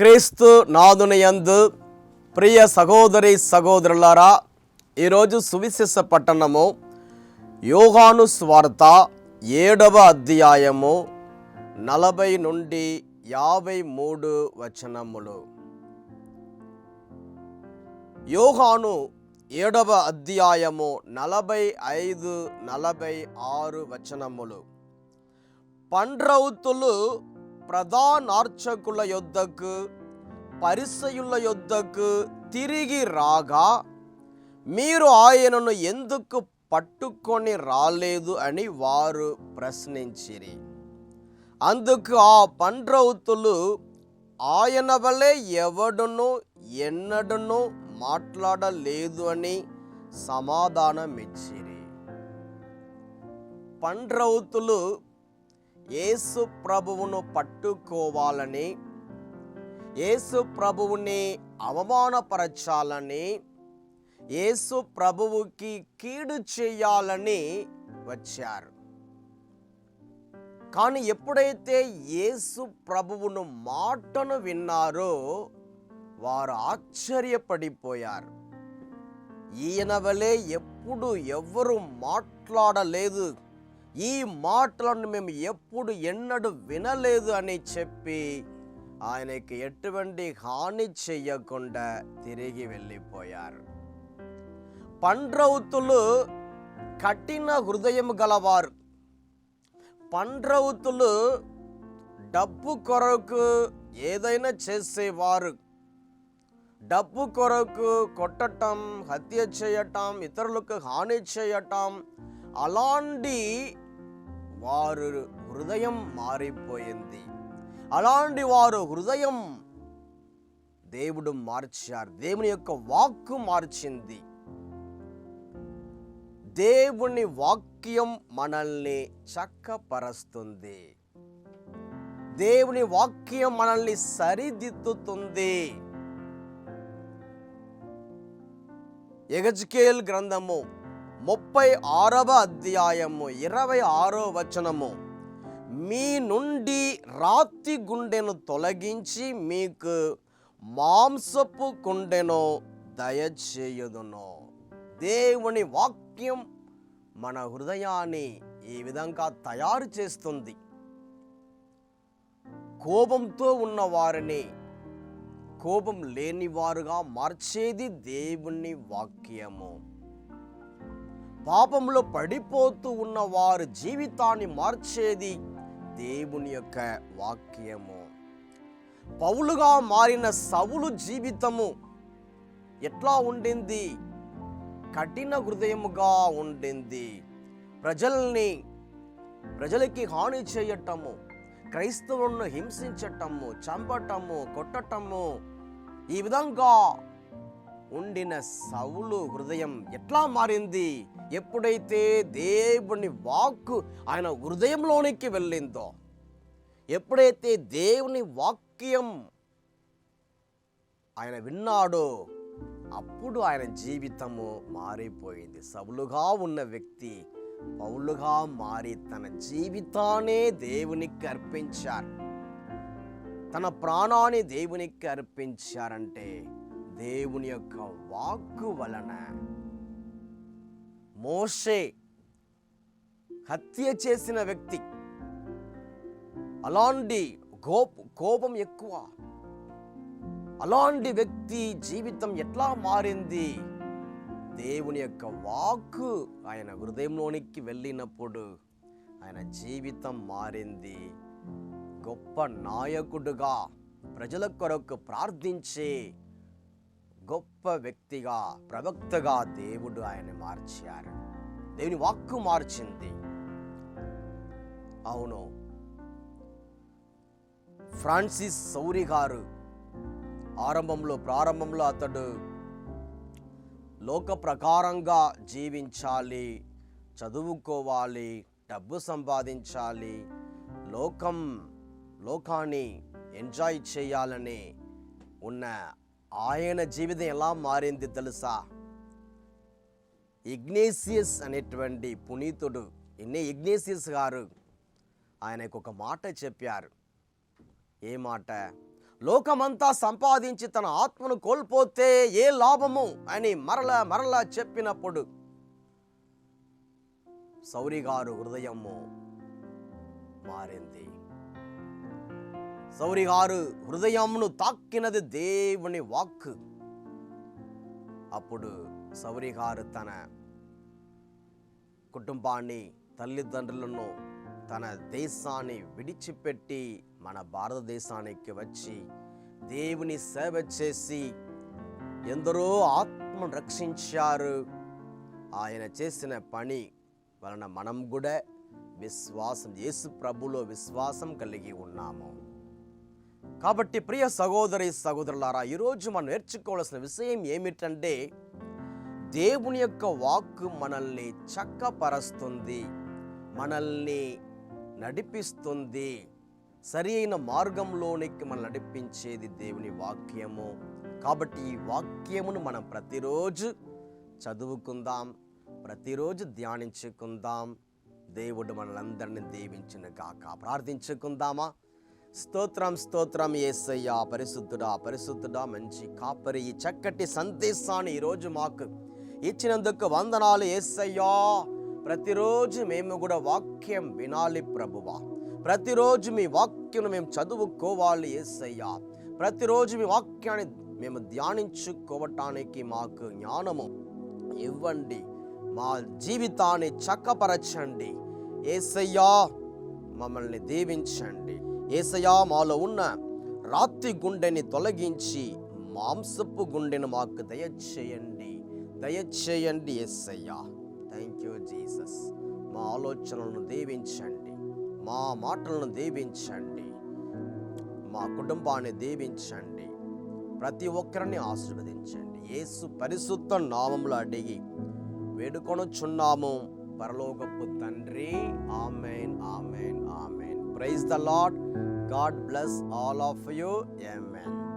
క్రీస్తు నాదునయందు ప్రియ సహోదరి సహోదరులారా ఈరోజు సువిశేష పట్టణము యోగాను స్వార్త ఏడవ అధ్యాయము నలభై నుండి యాభై మూడు వచనములు. యోగాను ఏడవ అధ్యాయము నలభై ఐదు నలభై ఆరు వచనములు. పండ్రౌతులు ప్రధానార్చకుల యొద్దకు పరిసయుల యొద్దకు తిరిగి రాగా మీరు ఆయనను ఎందుకు పట్టుకొని రాలేదు అని వారు ప్రశ్నించిరి. అందుకు ఆ పండ్రౌతులు ఆయన వలె ఎవడును ఎన్నడను మాట్లాడలేదు అని సమాధానమిచ్చిరి. పండ్రౌతులు యేసు ప్రభువును పట్టుకోవాలని యేసు ప్రభువుని అవమానపరచాలని యేసు ప్రభువుకి కీడు చేయాలని వచ్చారు. కానీ ఎప్పుడైతే యేసు ప్రభువును మాటను విన్నారో వారు ఆశ్చర్యపడిపోయారు. ఈయన వలె ఎప్పుడు ఎవ్వరు మాట్లాడలేదు ఈ మాటలను మేము ఎప్పుడు ఎన్నడూ వినలేదు అని చెప్పి ఆయనకి ఎటువంటి హాని చెయ్యకుండా తిరిగి వెళ్ళిపోయారు. పండ్రౌతులు కఠిన హృదయం గలవారు. పండ్రౌతులు డబ్బు కొరకు ఏదైనా చేసేవారు. డబ్బు కొరకు కొట్టటం హత్య చేయటం ఇతరులకు హాని చేయటం అలాంటి వారు హృదయం మారిపోయింది. అలాంటి వారు హృదయం దేవుడు మార్చారు. దేవుని యొక్క వాక్కు మార్చింది. దేవుని వాక్యం మనల్ని చక్కపరుస్తుంది. దేవుని వాక్యం మనల్ని సరిదిద్దుతుంది. ఎగజ్కేల్ గ్రంథము ముప్పై ఆరవ అధ్యాయము ఇరవై ఆరో వచనము. మీ నుండి రాతి గుండెను తొలగించి మీకు మాంసపు గుండెను దయచేయుదును. దేవుని వాక్యం మన హృదయాన్ని ఈ విధంగా తయారు చేస్తుంది. కోపంతో ఉన్న వారిని కోపం లేని వారుగా మార్చేది దేవుని వాక్యము. పాపంలో పడిపోతూ ఉన్న వారి జీవితాన్ని మార్చేది దేవుని యొక్క వాక్యము. పౌలుగా మారిన సవులు జీవితము ఎట్లా ఉండింది? కఠిన హృదయముగా ఉండింది. ప్రజల్ని ప్రజలకి హాని చేయటము క్రైస్తవులను హింసించటము చంపటము కొట్టటము ఈ విధంగా ఉండిన సౌలు హృదయం ఎట్లా మారింది? ఎప్పుడైతే దేవుని వాక్కు ఆయన హృదయంలోనికి వెళ్ళిందో ఎప్పుడైతే దేవుని వాక్యం ఆయన విన్నాడో అప్పుడు ఆయన జీవితము మారిపోయింది. సవులుగా ఉన్న వ్యక్తి పౌలుగా మారి తన జీవితాన్నే దేవునికి అర్పించారు. తన ప్రాణాన్ని దేవునికి అర్పించారంటే దేవుని యొక్క వాక్కు వలన మోషే హత్య చేసిన వ్యక్తి. అలాంటి కోప కోపం ఎక్కువ. అలాంటి వ్యక్తి జీవితం ఎట్లా మారింది? దేవుని యొక్క వాక్కు ఆయన హృదయంలోనికి వెళ్ళినప్పుడు ఆయన జీవితం మారింది. గొప్ప నాయకుడుగా ప్రజల కొరకు ప్రార్థించే గొప్ప వ్యక్తిగా ప్రవక్తగా దేవుడు ఆయన మార్చారు. దేవుని వాక్కు మార్చింది. అవును. ఫ్రాన్సిస్ సౌరి గారు ఆరంభంలో ప్రారంభంలో అతడు లోక ప్రకారంగా జీవించాలి చదువుకోవాలి డబ్బు సంపాదించాలి లోకం లోకాన్ని ఎంజాయ్ చేయాలని ఉన్న ఆయన జీవితం ఎలా మారింది తెలుసా? ఇగ్నేసియస్ అనేటువంటి పునీతుడు ఎన్నే ఇగ్నేసియస్ గారు ఆయనకు ఒక మాట చెప్పారు. ఏ మాట? లోకమంతా సంపాదించి తన ఆత్మను కోల్పోతే ఏ లాభము? అని మరల మరల చెప్పినప్పుడు సౌరి గారు హృదయము మారింది. సౌరి గారు హృదయమును తాకినది దేవుని వాక్ అప్పుడు సౌరి గారు తన కుటుంబాన్ని తల్లిదండ్రులను తన దేశాన్ని విడిచిపెట్టి మన భారతదేశానికి వచ్చి దేవుని సేవ చేసి ఎందరో ఆత్మను రక్షించారు ఆయన చేసిన పని వలన మనం కూడా విశ్వాసం యేసు ప్రభులో విశ్వాసం కలిగి ఉన్నాము కాబట్టి ప్రియ సహోదరి సహోదరులారా ఈరోజు మనం నేర్చుకోవాల్సిన విషయం ఏమిటంటే దేవుని యొక్క వాక్కు మనల్ని చక్కపరుస్తుంది మనల్ని నడిపిస్తుంది. సరి అయిన మార్గంలోనికి మనం నడిపించేది దేవుని వాక్యము. కాబట్టి ఈ వాక్యమును మనం ప్రతిరోజు చదువుకుందాం ప్రతిరోజు ధ్యానించుకుందాం. దేవుడు మనలందరినీ దీవించిన గాక ప్రార్థించుకుందామా? స్తోత్రం స్తోత్రం ఏసయ్యా. పరిశుద్ధుడా పరిశుద్ధుడా మంచి కాపరి ఈ చక్కటి సందేశాన్ని ఈరోజు మాకు ఇచ్చినందుకు వందనాలు ఏసయ్యా. ప్రతిరోజు మేము కూడా వాక్యం వినాలి ప్రభువా. ప్రతిరోజు మీ వాక్యం మేము చదువుకోవాలి ఏసయ్యా. ప్రతిరోజు మీ వాక్యాన్ని మేము ధ్యానించుకోవటానికి మాకు జ్ఞానము ఇవ్వండి. మా జీవితాన్ని చక్కపరచండి. ఏసయ్యా మమ్మల్ని దీవించండి. ఏసయా మాలో ఉన్న రాతి గుండెని తొలగించి మాంసపు గుండెను మాకు దయచేయండి. దయచేయండి ఎస్సయ్యా థ్యాంక్ యూ జీసస్ మా ఆలోచనలను దీవించండి. మా మాటలను దీవించండి. మా కుటుంబాన్ని దీవించండి. ప్రతి ఒక్కరిని ఆశీర్వదించండి. యేసు పరిశుద్ధ నామంలో అడిగి వేడుకొనుచున్నాము. పరలోకపు తండ్రి. Amen amen amen. Praise the Lord. God bless all of you. Amen.